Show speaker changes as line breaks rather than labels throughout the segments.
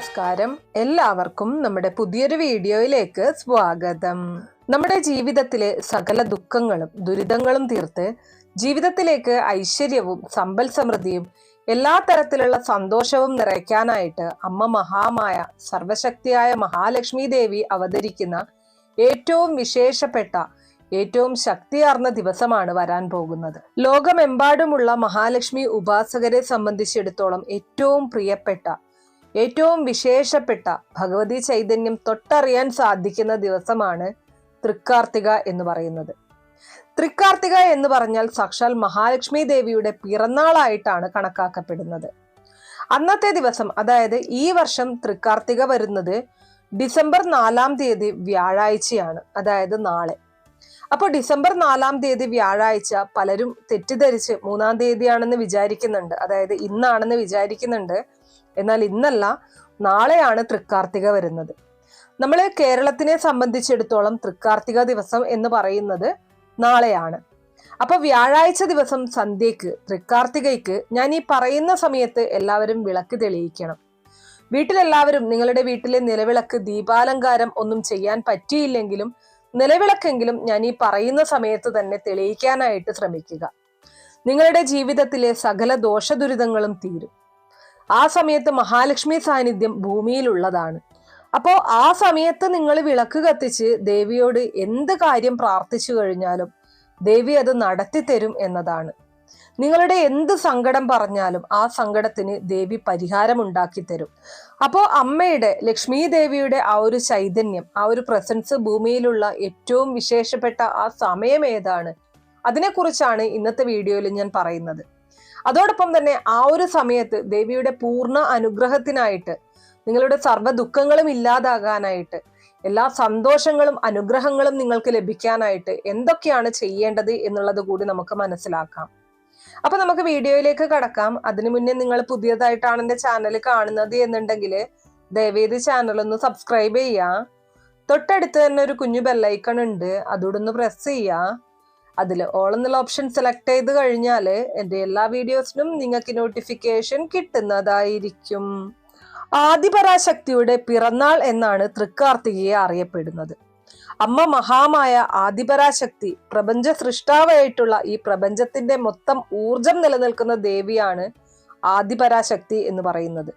നമസ്കാരം. എല്ലാവർക്കും നമ്മുടെ പുതിയൊരു വീഡിയോയിലേക്ക് സ്വാഗതം. നമ്മുടെ ജീവിതത്തിലെ സകല ദുഃഖങ്ങളും ദുരിതങ്ങളും തീർത്ത് ജീവിതത്തിലേക്ക് ഐശ്വര്യവും സമ്പൽ സമൃദ്ധിയും എല്ലാ തരത്തിലുള്ള സന്തോഷവും നിറയ്ക്കാനായിട്ട് അമ്മ മഹാമായ സർവശക്തിയായ മഹാലക്ഷ്മി ദേവി അവതരിക്കുന്ന ഏറ്റവും വിശേഷപ്പെട്ട ഏറ്റവും ശക്തിയാർന്ന ദിവസമാണ് വരാൻ പോകുന്നത്. ലോകമെമ്പാടുമുള്ള മഹാലക്ഷ്മി ഉപാസകരെ സംബന്ധിച്ചിടത്തോളം ഏറ്റവും പ്രിയപ്പെട്ട ഏറ്റവും വിശേഷപ്പെട്ട ഭഗവതി ചൈതന്യം തൊട്ടറിയാൻ സാധിക്കുന്ന ദിവസമാണ് തൃക്കാർത്തിക എന്ന് പറയുന്നത്. തൃക്കാർത്തിക എന്ന് പറഞ്ഞാൽ സാക്ഷാൽ മഹാലക്ഷ്മി ദേവിയുടെ പിറന്നാളായിട്ടാണ് കണക്കാക്കപ്പെടുന്നത്. അന്നത്തെ ദിവസം അതായത് ഈ വർഷം തൃക്കാർത്തിക വരുന്നത് ഡിസംബർ നാലാം തീയതി വ്യാഴാഴ്ചയാണ് അതായത് നാളെ. അപ്പോൾ ഡിസംബർ നാലാം തീയതി വ്യാഴാഴ്ച പലരും തെറ്റിദ്ധരിച്ച് മൂന്നാം തീയതിയാണെന്ന് വിചാരിക്കുന്നുണ്ട്. അതായത് ഇന്നാണെന്ന് വിചാരിക്കുന്നുണ്ട്. എന്നാൽ ഇന്നല്ല നാളെയാണ് തൃക്കാർത്തിക വരുന്നത്. നമ്മൾ കേരളത്തിനെ സംബന്ധിച്ചിടത്തോളം തൃക്കാർത്തിക ദിവസം എന്ന് പറയുന്നത് നാളെയാണ്. അപ്പൊ വ്യാഴാഴ്ച ദിവസം സന്ധ്യക്ക് തൃക്കാർത്തികയ്ക്ക് ഞാൻ ഈ പറയുന്ന സമയത്ത് എല്ലാവരും വിളക്ക് തെളിയിക്കണം. വീട്ടിലെല്ലാവരും നിങ്ങളുടെ വീട്ടിലെ നിലവിളക്ക് ദീപാലങ്കാരം ഒന്നും ചെയ്യാൻ പറ്റിയില്ലെങ്കിലും നിലവിളക്കെങ്കിലും ഞാൻ ഈ പറയുന്ന സമയത്ത് തന്നെ തെളിയിക്കാനായിട്ട് ശ്രമിക്കുക. നിങ്ങളുടെ ജീവിതത്തിലെ സകല ദോഷദുരിതങ്ങളും തീരും. ആ സമയത്ത് മഹാലക്ഷ്മി സാന്നിധ്യം ഭൂമിയിലുള്ളതാണ്. അപ്പോൾ ആ സമയത്ത് നിങ്ങൾ വിളക്ക് കത്തിച്ച് ദേവിയോട് എന്ത് കാര്യം പ്രാർത്ഥിച്ചു കഴിഞ്ഞാലും ദേവി അത് നടത്തിത്തരും എന്നതാണ്. നിങ്ങളുടെ എന്ത് സങ്കടം പറഞ്ഞാലും ആ സങ്കടത്തിന് ദേവി പരിഹാരം ഉണ്ടാക്കി തരും. അപ്പോൾ അമ്മയുടെ ലക്ഷ്മി ദേവിയുടെ ആ ഒരു ചൈതന്യം ആ ഒരു പ്രസൻസ് ഭൂമിയിലുള്ള ഏറ്റവും വിശേഷപ്പെട്ട ആ സമയം ഏതാണ്? അതിനെക്കുറിച്ചാണ് ഇന്നത്തെ വീഡിയോയിൽ ഞാൻ പറയുന്നത്. അതോടൊപ്പം തന്നെ ആ ഒരു സമയത്ത് ദേവിയുടെ പൂർണ അനുഗ്രഹത്തിനായിട്ട് നിങ്ങളുടെ സർവ ദുഃഖങ്ങളും ഇല്ലാതാകാനായിട്ട് എല്ലാ സന്തോഷങ്ങളും അനുഗ്രഹങ്ങളും നിങ്ങൾക്ക് ലഭിക്കാനായിട്ട് എന്തൊക്കെയാണ് ചെയ്യേണ്ടത് എന്നുള്ളത് കൂടി നമുക്ക് മനസ്സിലാക്കാം. അപ്പൊ നമുക്ക് വീഡിയോയിലേക്ക് കടക്കാം. അതിനു മുന്നേ നിങ്ങൾ പുതിയതായിട്ടാണ് എന്റെ ചാനൽ കാണുന്നത് എന്നുണ്ടെങ്കിൽ ദയവേത് ചാനൽ ഒന്ന് സബ്സ്ക്രൈബ് ചെയ്യുക തൊട്ടടുത്ത് തന്നെ ഒരു കുഞ്ഞു ബെല്ലൈക്കൺ ഉണ്ട്. അതോടൊന്ന് പ്രസ് ചെയ്യുക അതിൽ ഓൾ എന്നുള്ള ഓപ്ഷൻ സെലക്ട് ചെയ്ത് കഴിഞ്ഞാൽ എന്റെ എല്ലാ വീഡിയോസിനും നിങ്ങൾക്ക് നോട്ടിഫിക്കേഷൻ കിട്ടുന്നതായിരിക്കും. ആദിപരാശക്തിയുടെ പിറന്നാൾ എന്നാണ് തൃക്കാർത്തികയെ അറിയപ്പെടുന്നത്. അമ്മ മഹാമായ ആദിപരാശക്തി പ്രപഞ്ച സൃഷ്ടാവായിട്ടുള്ള ഈ പ്രപഞ്ചത്തിന്റെ മൊത്തം ഊർജം നിലനിൽക്കുന്ന ദേവിയാണ് ആദിപരാശക്തി എന്ന് പറയുന്നത്.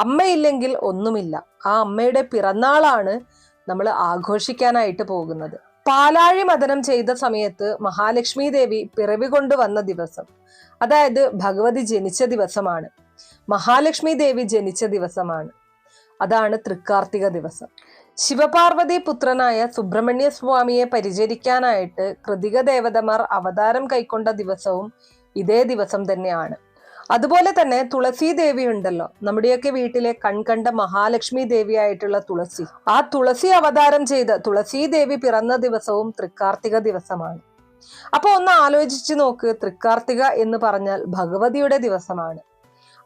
അമ്മയില്ലെങ്കിൽ ഒന്നുമില്ല. ആ അമ്മയുടെ പിറന്നാളാണ് നമ്മൾ ആഘോഷിക്കാനായിട്ട് പോകുന്നത്. പാലാഴി മതനം ചെയ്ത സമയത്ത് മഹാലക്ഷ്മി ദേവി പിറവി കൊണ്ടുവന്ന ദിവസം അതായത് ഭഗവതി ജനിച്ച ദിവസമാണ്. മഹാലക്ഷ്മി ദേവി ജനിച്ച ദിവസമാണ്. അതാണ് തൃക്കാർത്തിക ദിവസം. ശിവപാർവതി പുത്രനായ സുബ്രഹ്മണ്യ സ്വാമിയെ പരിചരിക്കാനായിട്ട് കൃതിക ദേവതമാർ അവതാരം കൈക്കൊണ്ട ദിവസവും ഇതേ ദിവസം തന്നെയാണ്. അതുപോലെ തന്നെ തുളസി ദേവി ഉണ്ടല്ലോ നമ്മുടെയൊക്കെ വീട്ടിലെ കൺകണ്ട മഹാലക്ഷ്മി ദേവിയായിട്ടുള്ള തുളസി. ആ തുളസി അവതാരം ചെയ്ത് തുളസി ദേവി പിറന്ന ദിവസവും തൃക്കാർത്തിക ദിവസമാണ്. അപ്പൊ ഒന്ന് ആലോചിച്ചു നോക്ക് തൃക്കാർത്തിക എന്ന് പറഞ്ഞാൽ ഭഗവതിയുടെ ദിവസമാണ്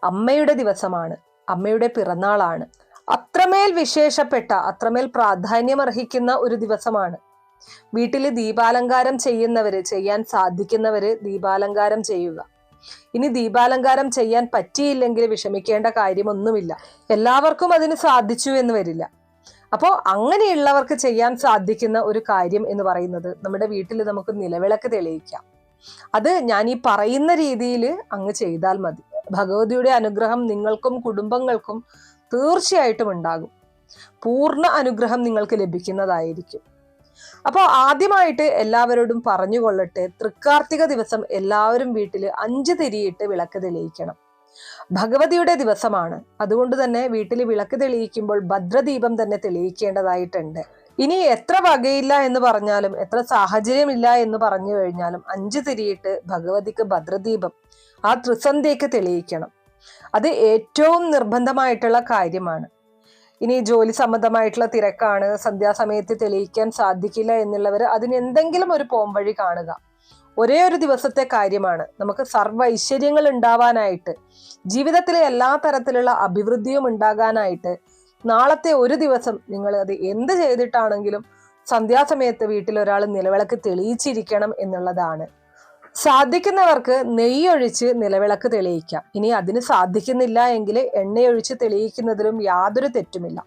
അമ്മയുടെ ദിവസമാണ് അമ്മയുടെ പിറന്നാളാണ്. അത്രമേൽ വിശേഷപ്പെട്ട അത്രമേൽ പ്രാധാന്യമർഹിക്കുന്ന ഒരു ദിവസമാണ്. വീട്ടിൽ ദീപാലങ്കാരം ചെയ്യുന്നവര് ചെയ്യാൻ സാധിക്കുന്നവര് ദീപാലങ്കാരം ചെയ്യുക. ഇനി ദീപാലങ്കാരം ചെയ്യാൻ പറ്റിയില്ലെങ്കിൽ വിഷമിക്കേണ്ട കാര്യമൊന്നുമില്ല. എല്ലാവർക്കും അതിന് സാധിച്ചു എന്ന് വരില്ല. അപ്പോൾ അങ്ങനെയുള്ളവർക്ക് ചെയ്യാൻ സാധിക്കുന്ന ഒരു കാര്യം എന്ന് പറയുന്നത് നമ്മുടെ വീട്ടിൽ നമുക്ക് നിലവിളക്ക് തെളിയിക്കാം. അത് ഞാൻ ഈ പറയുന്ന രീതിയിൽ അങ്ങ് ചെയ്താൽ മതി. ഭഗവതിയുടെ അനുഗ്രഹം നിങ്ങൾക്കും കുടുംബങ്ങൾക്കും തീർച്ചയായിട്ടും ഉണ്ടാകും. പൂർണ അനുഗ്രഹം നിങ്ങൾക്ക് ലഭിക്കുന്നതായിരിക്കും. അപ്പോൾ ആദ്യമായിട്ട് എല്ലാവരോടും പറഞ്ഞുകൊള്ളട്ടെ തൃക്കാർത്തിക ദിവസം എല്ലാവരും വീട്ടിൽ അഞ്ച് തിരിയിട്ട് വിളക്ക് തെളിയിക്കണം. ഭഗവതിയുടെ ദിവസമാണ്. അതുകൊണ്ട് തന്നെ വീട്ടിൽ വിളക്ക് തെളിയിക്കുമ്പോൾ ഭദ്രദീപം തന്നെ തെളിയിക്കേണ്ടതായിട്ടുണ്ട്. ഇനി എത്ര വകയില്ല എന്ന് പറഞ്ഞാലും എത്ര സാഹചര്യമില്ല എന്ന് പറഞ്ഞു കഴിഞ്ഞാലും അഞ്ച് തിരിയിട്ട് ഭഗവതിക്ക് ഭദ്രദീപം ആ ത്രിസന്ധ്യയ്ക്ക് തെളിയിക്കണം. അത് ഏറ്റവും നിർബന്ധമായിട്ടുള്ള കാര്യമാണ്. ഇനി ജോലി സംബന്ധമായിട്ടുള്ള തിരക്കാണ് സന്ധ്യാസമയത്ത് തെളിയിക്കാൻ സാധിക്കില്ല എന്നുള്ളവർ അതിന് എന്തെങ്കിലും ഒരു പോംവഴി കാണുക. ഒരേ ഒരു ദിവസത്തെ കാര്യമാണ്. നമുക്ക് സർവ ഐശ്വര്യങ്ങൾ ഉണ്ടാവാനായിട്ട് ജീവിതത്തിലെ എല്ലാ തരത്തിലുള്ള അഭിവൃദ്ധിയും ഉണ്ടാകാനായിട്ട് നാളത്തെ ഒരു ദിവസം നിങ്ങൾ അത് എന്ത് ചെയ്തിട്ടാണെങ്കിലും സന്ധ്യാസമയത്ത് വീട്ടിൽ ഒരാൾ നിലവിളക്ക് തെളിയിച്ചിരിക്കണം എന്നുള്ളതാണ്. സാധിക്കുന്നവർക്ക് നെയ്യൊഴിച്ച് നിലവിളക്ക് തെളിയിക്കാം. ഇനി അതിന് സാധിക്കുന്നില്ല എങ്കിൽ എണ്ണയൊഴിച്ച് തെളിയിക്കുന്നതിലും യാതൊരു തെറ്റുമില്ല.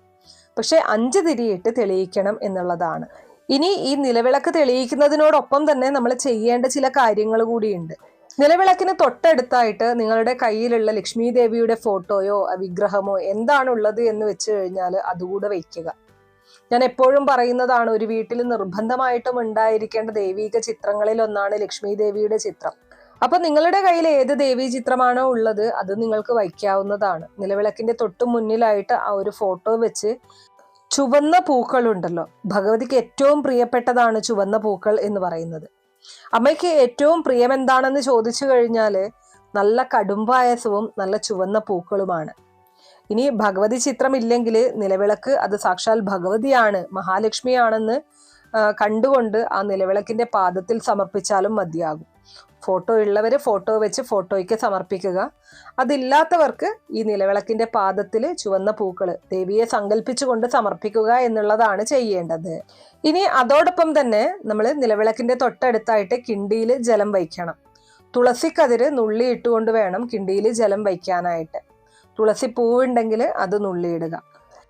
പക്ഷെ അഞ്ച് തിരിയിട്ട് തെളിയിക്കണം എന്നുള്ളതാണ്. ഇനി ഈ നിലവിളക്ക് തെളിയിക്കുന്നതിനോടൊപ്പം തന്നെ നമ്മൾ ചെയ്യേണ്ട ചില കാര്യങ്ങൾ കൂടിയുണ്ട്. നിലവിളക്കിന് തൊട്ടടുത്തായിട്ട് നിങ്ങളുടെ കയ്യിലുള്ള ലക്ഷ്മി ദേവിയുടെ ഫോട്ടോയോ വിഗ്രഹമോ എന്താണുള്ളത് എന്ന് വെച്ച് കഴിഞ്ഞാൽ അതുകൂടെ വയ്ക്കുക. ഞാൻ എപ്പോഴും പറയുന്നതാണ് ഒരു വീട്ടിൽ നിർബന്ധമായിട്ടും ഉണ്ടായിരിക്കേണ്ട ദൈവിക ചിത്രങ്ങളിൽ ഒന്നാണ് ലക്ഷ്മി ദേവിയുടെ ചിത്രം. അപ്പൊ നിങ്ങളുടെ കയ്യിൽ ഏത് ദേവീ ചിത്രമാണോ ഉള്ളത് അത് നിങ്ങൾക്ക് വയ്ക്കാവുന്നതാണ്. നിലവിളക്കിന്റെ തൊട്ടു മുന്നിലായിട്ട് ആ ഒരു ഫോട്ടോ വെച്ച് ചുവന്ന പൂക്കളുണ്ടല്ലോ. ഭഗവതിക്ക് ഏറ്റവും പ്രിയപ്പെട്ടതാണ് ചുവന്ന പൂക്കൾ എന്ന് പറയുന്നത്. അമ്മയ്ക്ക് ഏറ്റവും പ്രിയം എന്താണെന്ന് ചോദിച്ചു കഴിഞ്ഞാൽ നല്ല കടുംപായസവും നല്ല ചുവന്ന പൂക്കളുമാണ്. ഇനി ഭഗവതി ചിത്രം ഇല്ലെങ്കിൽ നിലവിളക്ക് അത് സാക്ഷാൽ ഭഗവതിയാണ് മഹാലക്ഷ്മിയാണെന്ന് കണ്ടുകൊണ്ട് ആ നിലവിളക്കിന്റെ പാദത്തിൽ സമർപ്പിച്ചാലും മതിയാകും. ഫോട്ടോ ഉള്ളവർ ഫോട്ടോ വെച്ച് ഫോട്ടോയ്ക്ക് സമർപ്പിക്കുക. അതില്ലാത്തവർക്ക് ഈ നിലവിളക്കിന്റെ പാദത്തിൽ ചുവന്ന പൂക്കൾ ദേവിയെ സങ്കല്പിച്ചുകൊണ്ട് സമർപ്പിക്കുക എന്നുള്ളതാണ് ചെയ്യേണ്ടത്. ഇനി അതോടൊപ്പം തന്നെ നമ്മൾ നിലവിളക്കിന്റെ തൊട്ടടുത്തായിട്ട് കിണ്ടിയിൽ ജലം വയ്ക്കണം. തുളസിക്കതിര് നുള്ളി ഇട്ടുകൊണ്ട് വേണം കിണ്ടിയിൽ ജലം വയ്ക്കാനായിട്ട്. തുളസി പൂവുണ്ടെങ്കിൽ അത് നുള്ളിയിടുക.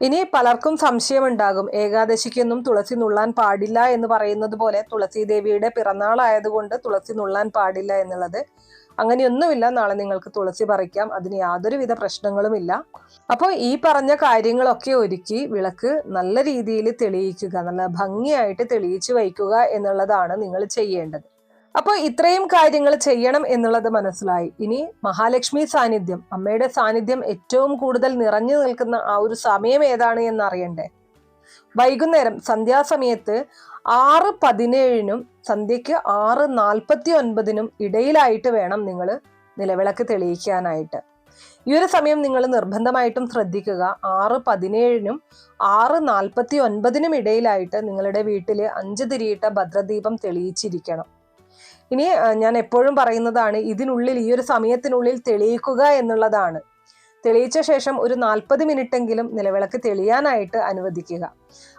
ഇനി പലർക്കും സംശയമുണ്ടാകും. ഏകാദശിക്കൊന്നും തുളസി നുള്ളാൻ പാടില്ല എന്ന് പറയുന്നത് പോലെ തുളസി ദേവിയുടെ പിറന്നാളായതുകൊണ്ട് തുളസി നുള്ളാൻ പാടില്ല എന്നുള്ളത്. അങ്ങനെയൊന്നുമില്ല. നാളെ നിങ്ങൾക്ക് തുളസി പറിക്കാം. അതിന് യാതൊരുവിധ പ്രശ്നങ്ങളുമില്ല. അപ്പോൾ ഈ പറഞ്ഞ കാര്യങ്ങളൊക്കെ ഒരുക്കി വിളക്ക് നല്ല രീതിയിൽ തെളിയിക്കുക നല്ല ഭംഗിയായിട്ട് തെളിയിച്ചു വയ്ക്കുക എന്നുള്ളതാണ് നിങ്ങൾ ചെയ്യേണ്ടത്. അപ്പോൾ ഇത്രയും കാര്യങ്ങൾ ചെയ്യണം എന്നുള്ളത് മനസ്സിലായി. ഇനി മഹാലക്ഷ്മി സാന്നിധ്യം അമ്മയുടെ സാന്നിധ്യം ഏറ്റവും കൂടുതൽ നിറഞ്ഞു നിൽക്കുന്ന ആ ഒരു സമയം ഏതാണ് എന്ന് അറിയണ്ടേ വൈകുന്നേരം സന്ധ്യാസമയത്ത് ആറ് പതിനേഴിനും സന്ധ്യയ്ക്ക് ആറ് നാൽപ്പത്തി ഒൻപതിനും ഇടയിലായിട്ട് വേണം നിങ്ങൾ നിലവിളക്ക് തെളിയിക്കാനായിട്ട്. ഈ ഒരു സമയം നിങ്ങൾ നിർബന്ധമായിട്ടും ശ്രദ്ധിക്കുക. ആറ് പതിനേഴിനും ആറ് നാൽപ്പത്തി ഒൻപതിനും ഇടയിലായിട്ട് നിങ്ങളുടെ വീട്ടിൽ അഞ്ച് തിരിയിട്ട ഭദ്രദീപം തെളിയിച്ചിരിക്കണം. ഇനി ഞാൻ എപ്പോഴും പറയുന്നതാണ് ഇതിനുള്ളിൽ ഈ ഒരു സമയത്തിനുള്ളിൽ തെളിയിക്കുക എന്നുള്ളതാണ്. തെളിയിച്ച ശേഷം ഒരു നാൽപ്പത് മിനിറ്റെങ്കിലും നിലവിളക്ക് തെളിയാനായിട്ട് അനുവദിക്കുക.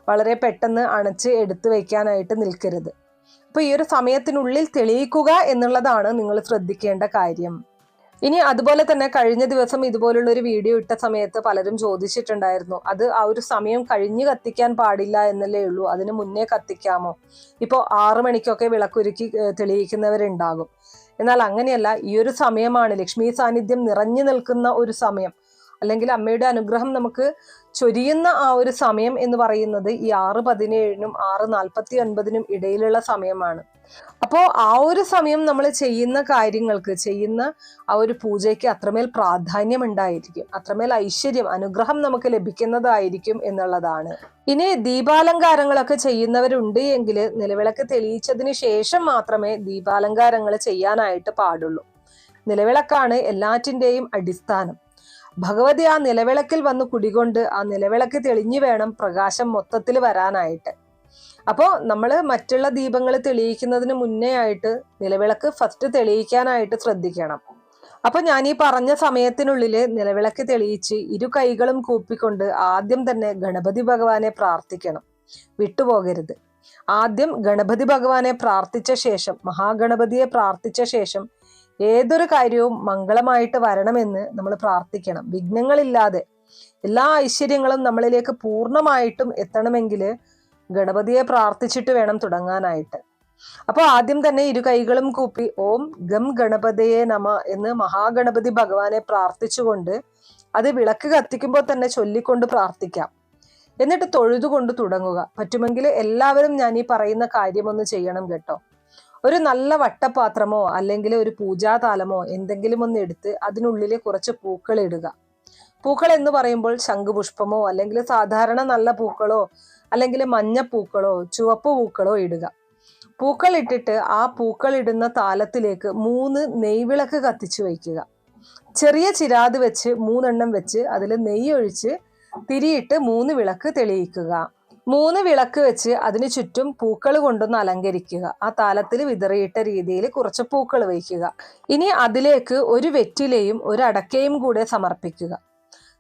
വളരെ പെട്ടെന്ന് അണച്ച് എടുത്തു വയ്ക്കാനായിട്ട് നിൽക്കരുത്. അപ്പോൾ ഈ ഒരു സമയത്തിനുള്ളിൽ തെളിയിക്കുക എന്നുള്ളതാണ് നിങ്ങൾ ശ്രദ്ധിക്കേണ്ട കാര്യം. ഇനി അതുപോലെ തന്നെ കഴിഞ്ഞ ദിവസം ഇതുപോലുള്ള ഒരു വീഡിയോ ഇട്ട സമയത്ത് പലരും ചോദിച്ചിട്ടുണ്ടായിരുന്നു അത് ആ ഒരു സമയം കഴിഞ്ഞ് കത്തിക്കാൻ പാടില്ല എന്നല്ലേ ഉള്ളൂ അതിന് മുന്നേ കത്തിക്കാമോ? ഇപ്പോൾ ആറു മണിക്കൊക്കെ വിളക്കൊരുക്കി തെളിയിക്കുന്നവരുണ്ടാകും. എന്നാൽ അങ്ങനെയല്ല ഈ ഒരു സമയമാണ് ലക്ഷ്മി സാന്നിധ്യം നിറഞ്ഞു നിൽക്കുന്ന ഒരു സമയം. അല്ലെങ്കിൽ അമ്മയുടെ അനുഗ്രഹം നമുക്ക് ചൊരിയുന്ന ആ ഒരു സമയം എന്ന് പറയുന്നത് ഈ ആറ് പതിനേഴിനും ആറ് നാൽപ്പത്തി ഒൻപതിനും ഇടയിലുള്ള സമയമാണ്. അപ്പോൾ ആ ഒരു സമയം നമ്മൾ ചെയ്യുന്ന കാര്യങ്ങൾക്ക് ചെയ്യുന്ന ആ ഒരു പൂജയ്ക്ക് അത്രമേൽ പ്രാധാന്യം ഉണ്ടായിരിക്കും. അത്രമേൽ ഐശ്വര്യം അനുഗ്രഹം നമുക്ക് ലഭിക്കുന്നതായിരിക്കും എന്നുള്ളതാണ്. ഇനി ദീപാലങ്കാരങ്ങളൊക്കെ ചെയ്യുന്നവരുണ്ട് എങ്കിൽ നിലവിളക്ക് തെളിയിച്ചതിന് ശേഷം മാത്രമേ ദീപാലങ്കാരങ്ങൾ ചെയ്യാനായിട്ട് പാടുള്ളൂ. നിലവിളക്കാണ് എല്ലാറ്റിന്റെയും അടിസ്ഥാനം. ഭഗവതി ആ നിലവിളക്കിൽ വന്ന് കുടികൊണ്ട് ആ നിലവിളക്ക് തെളിഞ്ഞു വേണം പ്രകാശം മൊത്തത്തിൽ വരാനായിട്ട്. അപ്പോൾ നമ്മൾ മറ്റുള്ള ദീപങ്ങൾ തെളിയിക്കുന്നതിന് മുന്നേ ആയിട്ട് നിലവിളക്ക് ഫസ്റ്റ് തെളിയിക്കാനായിട്ട് ശ്രദ്ധിക്കണം. അപ്പൊ ഞാൻ ഈ പറഞ്ഞ സമയത്തിനുള്ളിൽ നിലവിളക്ക് തെളിയിച്ച് ഇരു കൈകളും കൂപ്പിക്കൊണ്ട് ആദ്യം തന്നെ ഗണപതി ഭഗവാനെ പ്രാർത്ഥിക്കണം. വിട്ടുപോകരുത്. ആദ്യം ഗണപതി ഭഗവാനെ പ്രാർത്ഥിച്ച ശേഷം മഹാഗണപതിയെ പ്രാർത്ഥിച്ച ശേഷം ഏതൊരു കാര്യവും മംഗളമായിട്ട് വരണമെന്ന് നമ്മൾ പ്രാർത്ഥിക്കണം. വിഘ്നങ്ങളില്ലാതെ എല്ലാ ഐശ്വര്യങ്ങളും നമ്മളിലേക്ക് പൂർണമായിട്ടും എത്തണമെങ്കിൽ ഗണപതിയെ പ്രാർത്ഥിച്ചിട്ട് വേണം തുടങ്ങാനായിട്ട്. അപ്പോൾ ആദ്യം തന്നെ ഇരു കൈകളും കൂപ്പി ഓം ഗം ഗണപതിയെ നമ എന്ന് മഹാഗണപതി ഭഗവാനെ പ്രാർത്ഥിച്ചുകൊണ്ട് അത് വിളക്ക് കത്തിക്കുമ്പോൾ തന്നെ ചൊല്ലിക്കൊണ്ട് പ്രാർത്ഥിക്കാം. എന്നിട്ട് തൊഴുതുകൊണ്ട് തുടങ്ങുക. പറ്റുമെങ്കിൽ എല്ലാവരും ഞാൻ ഈ പറയുന്ന കാര്യമൊന്ന് ചെയ്യണം കേട്ടോ. ഒരു നല്ല വട്ടപാത്രമോ അല്ലെങ്കിൽ ഒരു പൂജാതാലമോ എന്തെങ്കിലും ഒന്ന് എടുത്ത് അതിനുള്ളിൽ കുറച്ച് പൂക്കൾ ഇടുക. പൂക്കൾ എന്ന് പറയുമ്പോൾ ശംഖുപുഷ്പമോ അല്ലെങ്കിൽ സാധാരണ നല്ല പൂക്കളോ അല്ലെങ്കിൽ മഞ്ഞപ്പൂക്കളോ ചുവപ്പ് പൂക്കളോ ഇടുക. പൂക്കൾ ഇട്ടിട്ട് ആ പൂക്കൾ ഇടുന്ന താലത്തിലേക്ക് മൂന്ന് നെയ്വിളക്ക് കത്തിച്ചു വയ്ക്കുക. ചെറിയ ചിരാത് വെച്ച് മൂന്നെണ്ണം വെച്ച് അതിൽ നെയ്യ് ഒഴിച്ച് തിരിയിട്ട് മൂന്ന് വിളക്ക് തെളിയിക്കുക. മൂന്ന് വിളക്ക് വെച്ച് അതിന് ചുറ്റും പൂക്കൾ കൊണ്ടൊന്ന് അലങ്കരിക്കുക. ആ താലത്തിൽ വിതറിയിട്ട രീതിയിൽ കുറച്ച് പൂക്കൾ വയ്ക്കുക. ഇനി അതിലേക്ക് ഒരു വെറ്റിലയും ഒരു അടക്കയും കൂടെ സമർപ്പിക്കുക.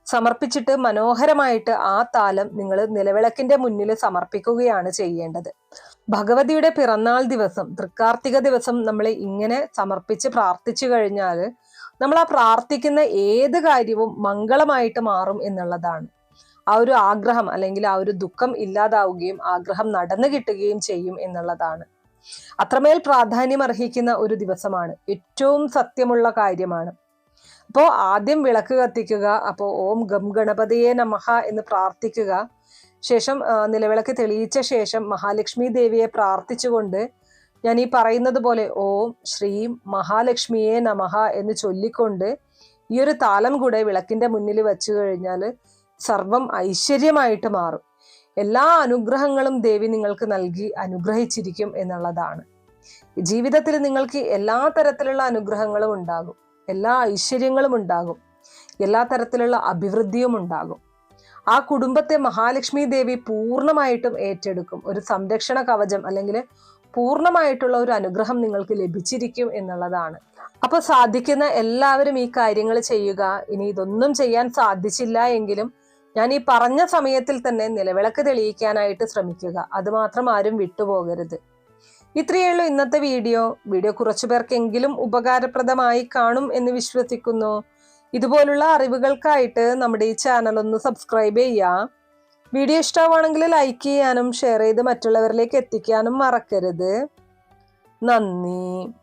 സമർപ്പിച്ചിട്ട് മനോഹരമായിട്ട് ആ താലം നിങ്ങൾ നിലവിളക്കിന്റെ മുന്നിൽ സമർപ്പിക്കുകയാണ് ചെയ്യേണ്ടത്. ഭഗവതിയുടെ പിറന്നാൾ ദിവസം തൃക്കാർത്തിക ദിവസം നമ്മൾ ഇങ്ങനെ സമർപ്പിച്ച് പ്രാർത്ഥിച്ചു കഴിഞ്ഞാൽ നമ്മൾ ആ പ്രാർത്ഥിക്കുന്ന ഏത് കാര്യവും മംഗളമായിട്ട് മാറും എന്നുള്ളതാണ്. ആ ഒരു ആഗ്രഹം അല്ലെങ്കിൽ ആ ഒരു ദുഃഖം ഇല്ലാതാവുകയും ആഗ്രഹം നടന്നു കിട്ടുകയും ചെയ്യും എന്നുള്ളതാണ്. അത്രമേൽ പ്രാധാന്യം അർഹിക്കുന്ന ഒരു ദിവസമാണ്. ഏറ്റവും സത്യമുള്ള കാര്യമാണ്. അപ്പോൾ ആദ്യം വിളക്ക് കത്തിക്കുക അപ്പോൾ ഓം ഗം ഗണപതിയെ നമഹ എന്ന് പ്രാർത്ഥിക്കുക. ശേഷം നിലവിളക്ക് തെളിയിച്ച ശേഷം മഹാലക്ഷ്മി ദേവിയെ പ്രാർത്ഥിച്ചുകൊണ്ട് ഞാൻ ഈ പറയുന്നത് പോലെ ഓം ശ്രീം മഹാലക്ഷ്മിയെ നമഹ എന്ന് ചൊല്ലിക്കൊണ്ട് ഈ ഒരു താലം കൂടെ വിളക്കിന്റെ മുന്നിൽ വെച്ചു കഴിഞ്ഞാൽ സർവം ഐശ്വര്യമായിട്ട് മാറും. എല്ലാ അനുഗ്രഹങ്ങളും ദേവി നിങ്ങൾക്ക് നൽകി അനുഗ്രഹിച്ചിരിക്കും എന്നുള്ളതാണ്. ജീവിതത്തിൽ നിങ്ങൾക്ക് എല്ലാ തരത്തിലുള്ള അനുഗ്രഹങ്ങളും ഉണ്ടാകും. എല്ലാ ഐശ്വര്യങ്ങളും ഉണ്ടാകും. എല്ലാ തരത്തിലുള്ള അഭിവൃദ്ധിയും ഉണ്ടാകും. ആ കുടുംബത്തെ മഹാലക്ഷ്മി ദേവി പൂർണമായിട്ടും ഏറ്റെടുക്കും. ഒരു സംരക്ഷണ കവചം അല്ലെങ്കിൽ പൂർണമായിട്ടുള്ള ഒരു അനുഗ്രഹം നിങ്ങൾക്ക് ലഭിച്ചിരിക്കും എന്നുള്ളതാണ്. അപ്പൊ സാധിക്കുന്ന എല്ലാവരും ഈ കാര്യങ്ങൾ ചെയ്യുക. ഇനി ഇതൊന്നും ചെയ്യാൻ സാധിച്ചില്ല എങ്കിലും ഞാൻ ഈ പറഞ്ഞ സമയത്തിൽ തന്നെ നിലവിളക്ക് തെളിയിക്കാനായിട്ട് ശ്രമിക്കുക. അതുമാത്രം ആരും വിട്ടുപോകരുത്. ഇത്രയേ ഉള്ളൂ ഇന്നത്തെ വീഡിയോ. വീഡിയോ കുറച്ചു പേർക്കെങ്കിലും ഉപകാരപ്രദമായി കാണും എന്ന് വിശ്വസിക്കുന്നു. ഇതുപോലുള്ള അറിവുകൾക്കായിട്ട് നമ്മുടെ ഈ ചാനൽ ഒന്ന് സബ്സ്ക്രൈബ് ചെയ്യുക. വീഡിയോ ഇഷ്ടമാണെങ്കിൽ ലൈക്ക് ചെയ്യാനും ഷെയർ ചെയ്ത് മറ്റുള്ളവരിലേക്ക് എത്തിക്കാനും മറക്കരുത്. നന്ദി.